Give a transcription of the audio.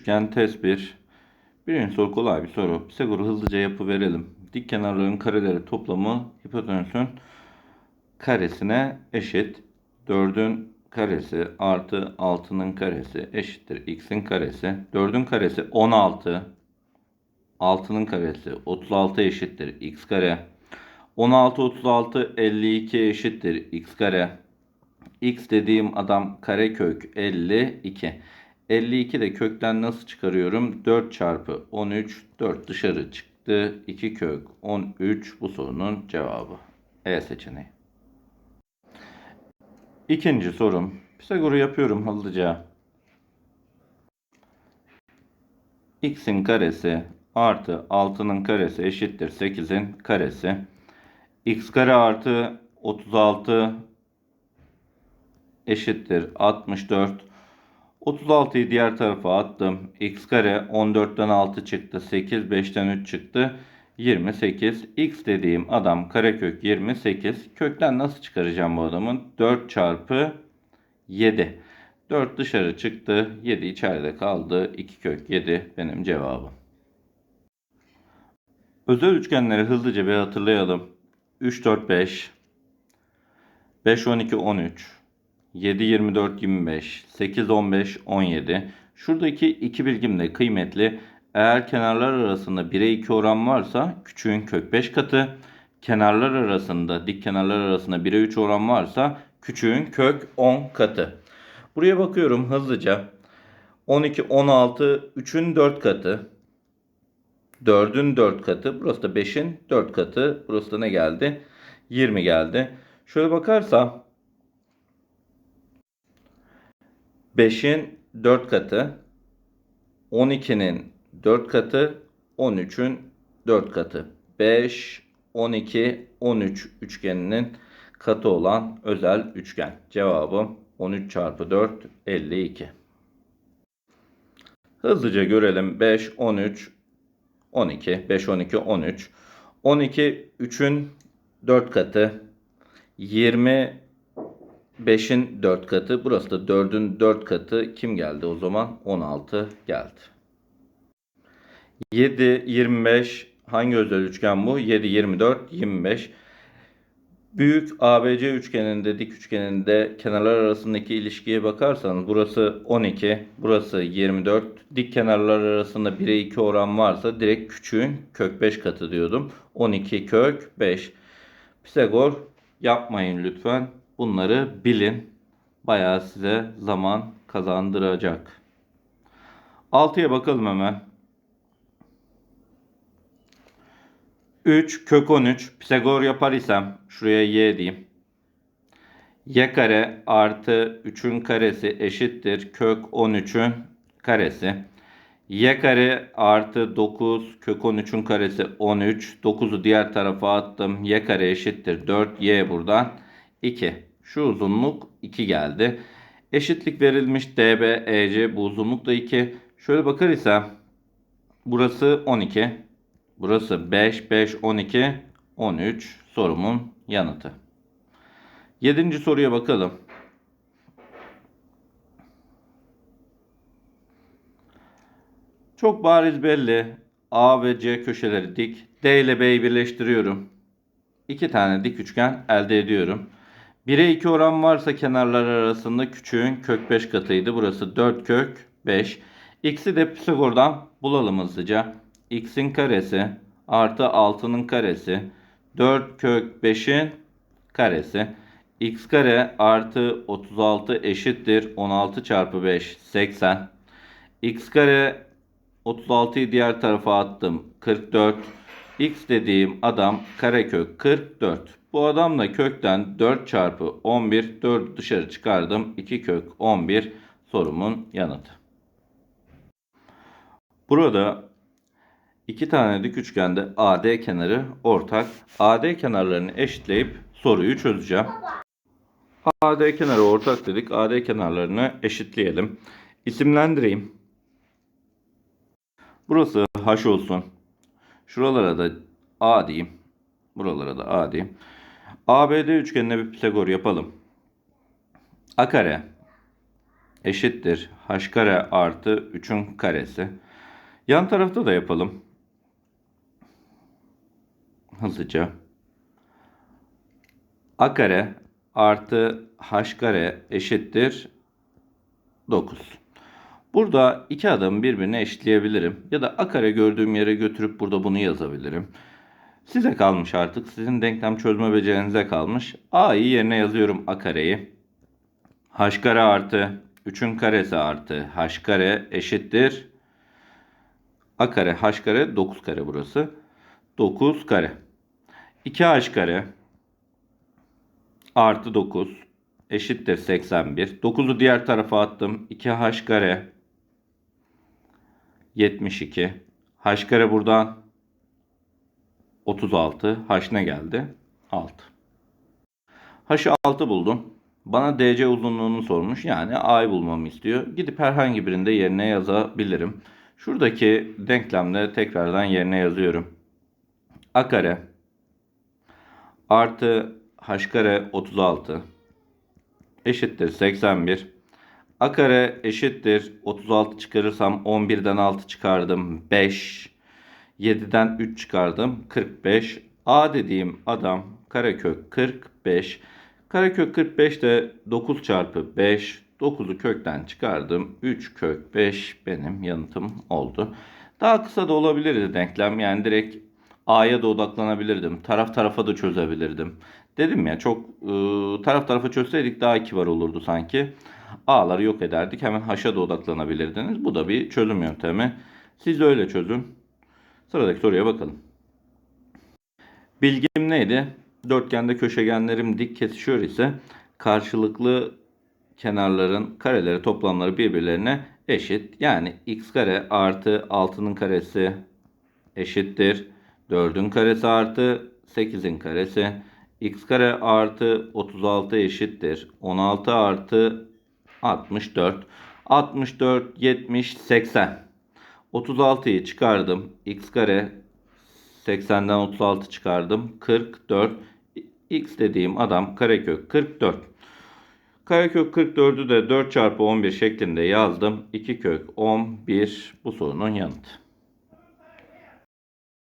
Üçgen test 1. Birinci soru kolay bir soru. Pisagor'u hızlıca yapı verelim. Dik kenarların kareleri toplamı hipotenüsün karesine eşit. 4'ün karesi artı 6'nın karesi eşittir x'in karesi. 4'ün karesi 16. 6'nın karesi 36 eşittir x kare. 16 36 52 eşittir x kare. X dediğim adam karekök 52. 52 de kökten nasıl çıkarıyorum? 4 çarpı 13 4 dışarı çıktı. 2 kök 13 bu sorunun cevabı. E seçeneği. İkinci sorum. Pisagor'u yapıyorum hızlıca. X'in karesi artı 6'nın karesi eşittir 8'in karesi. X kare artı 36 eşittir 64. 36'yı diğer tarafa attım. X kare 14'ten 6 çıktı. 8 5'ten 3 çıktı. 28. X dediğim adam karekök 28. Kökten nasıl çıkaracağım bu adamın? 4 çarpı 7. 4 dışarı çıktı. 7 içeride kaldı. 2 kök 7 benim cevabım. Özel üçgenleri hızlıca bir hatırlayalım. 3 4 5 5 12 13 7 24 25 8 15 17 Şuradaki iki bilgim de kıymetli. Eğer kenarlar arasında 1'e 2 oran varsa küçüğün kök 5 katı. Kenarlar arasında dik kenarlar arasında 1'e 3 oran varsa küçüğün kök 10 katı. Buraya bakıyorum hızlıca. 12 16 3'ün 4 katı. 4'ün 4 katı. Burası da 5'in 4 katı. Burası da ne geldi? 20 geldi. Şöyle bakarsam 5'in 4 katı, 12'nin 4 katı, 13'ün 4 katı. 5, 12, 13 üçgeninin katı olan özel üçgen. Cevabım 13 çarpı 4, 52. Hızlıca görelim. 5, 13, 12, 5, 12, 13. 12, 3'ün 4 katı. 20, 5'in 4 katı. Burası da 4'ün 4 katı. Kim geldi o zaman? 16 geldi. 7, 25 hangi özel üçgen bu? 7, 24, 25. Büyük ABC üçgeninde, dik üçgeninde kenarlar arasındaki ilişkiye bakarsanız burası 12, burası 24. Dik kenarlar arasında 1'e 2 oran varsa direkt küçüğün kök 5 katı diyordum. 12 kök 5. Pisagor yapmayın lütfen. Bunları bilin. Bayağı size zaman kazandıracak. 6'ya bakalım hemen. 3 kök 13 Pisagor yapar isem şuraya y diyeyim. y kare artı 3'ün karesi eşittir kök 13'ün karesi. y kare artı 9 kök 13'ün karesi 13. 9'u diğer tarafa attım. y kare eşittir 4. y buradan 2. Şu uzunluk 2 geldi. Eşitlik verilmiş db ec bu uzunluk da 2. Şöyle bakar isem burası 12. Burası 5, 5, 12, 13 sorumun yanıtı. Yedinci soruya bakalım. Çok bariz belli. A ve C köşeleri dik. D ile B'yi birleştiriyorum. İki tane dik üçgen elde ediyorum. 1'e 2 oran varsa kenarlar arasında küçüğün kök 5 katıydı. Burası 4 kök 5. X'i de Pisagor'dan bulalım hızlıca. X'in karesi artı 6'nın karesi 4 kök 5'in karesi. X kare artı 36 eşittir 16 çarpı 5 80. X kare 36'yı diğer tarafa attım 44. X dediğim adam karekök 44. Bu adam da kökten 4 çarpı 11 4 dışarı çıkardım. 2 kök 11 sorumun yanıtı. Burada iki tane dik üçgende AD kenarı ortak. AD kenarlarını eşitleyip soruyu çözeceğim. AD kenarı ortak dedik. AD kenarlarını eşitleyelim. İsimlendireyim. Burası H olsun. Şuralara da A diyeyim. Buralara da A diyeyim. ABD üçgenine bir Pisagor yapalım. A kare eşittir h kare artı 3'ün karesi. Yan tarafta da yapalım. Hızlıca. a kare artı h kare eşittir 9. Burada iki adamı birbirine eşitleyebilirim. Ya da a kare gördüğüm yere götürüp burada bunu yazabilirim. Size kalmış artık. Sizin denklem çözme becerinize kalmış. a'yı yerine yazıyorum a kareyi. h kare artı 3'ün karesi artı h kare eşittir. a kare h kare 9 kare burası. 9 kare. 2h kare artı 9 eşittir 81. 9'u diğer tarafa attım. 2h kare 72. h kare buradan 36. H ne geldi? 6. H'ı 6 buldum. Bana DC uzunluğunu sormuş. Yani A'yı bulmamı istiyor. Gidip herhangi birinde yerine yazabilirim. Şuradaki denklemde tekrardan yerine yazıyorum. A kare artı H kare 36 eşittir 81. A kare eşittir 36 çıkarırsam 11'den 6 çıkardım 5. 7'den 3 çıkardım 45. A dediğim adam karekök 45. Karekök 45 de 9 çarpı 5. 9'u kökten çıkardım. 3 kök 5 benim yanıtım oldu. Daha kısa da olabilirdi denklem. Yani direkt A'ya da odaklanabilirdim. Taraf tarafa da çözebilirdim. Dedim ya çok e, taraf tarafa çözseydik daha kibar olurdu sanki. A'ları yok ederdik. Hemen H'a da odaklanabilirdiniz. Bu da bir çözüm yöntemi. Siz de öyle çözün. Sıradaki soruya bakalım. Bilgim neydi? Dörtgende köşegenlerim dik kesişiyor ise karşılıklı kenarların kareleri toplamları birbirlerine eşit. Yani x kare artı 6'nın karesi eşittir. 4'ün karesi artı 8'in karesi. x kare artı 36 eşittir. 16 artı 64. 64, 70, 80. 36'yı çıkardım. x kare 80'den 36 çıkardım. 44. x dediğim adam karekök 44. Karekök 44'ü de 4 çarpı 11 şeklinde yazdım. 2 kök 11 bu sorunun yanıtı.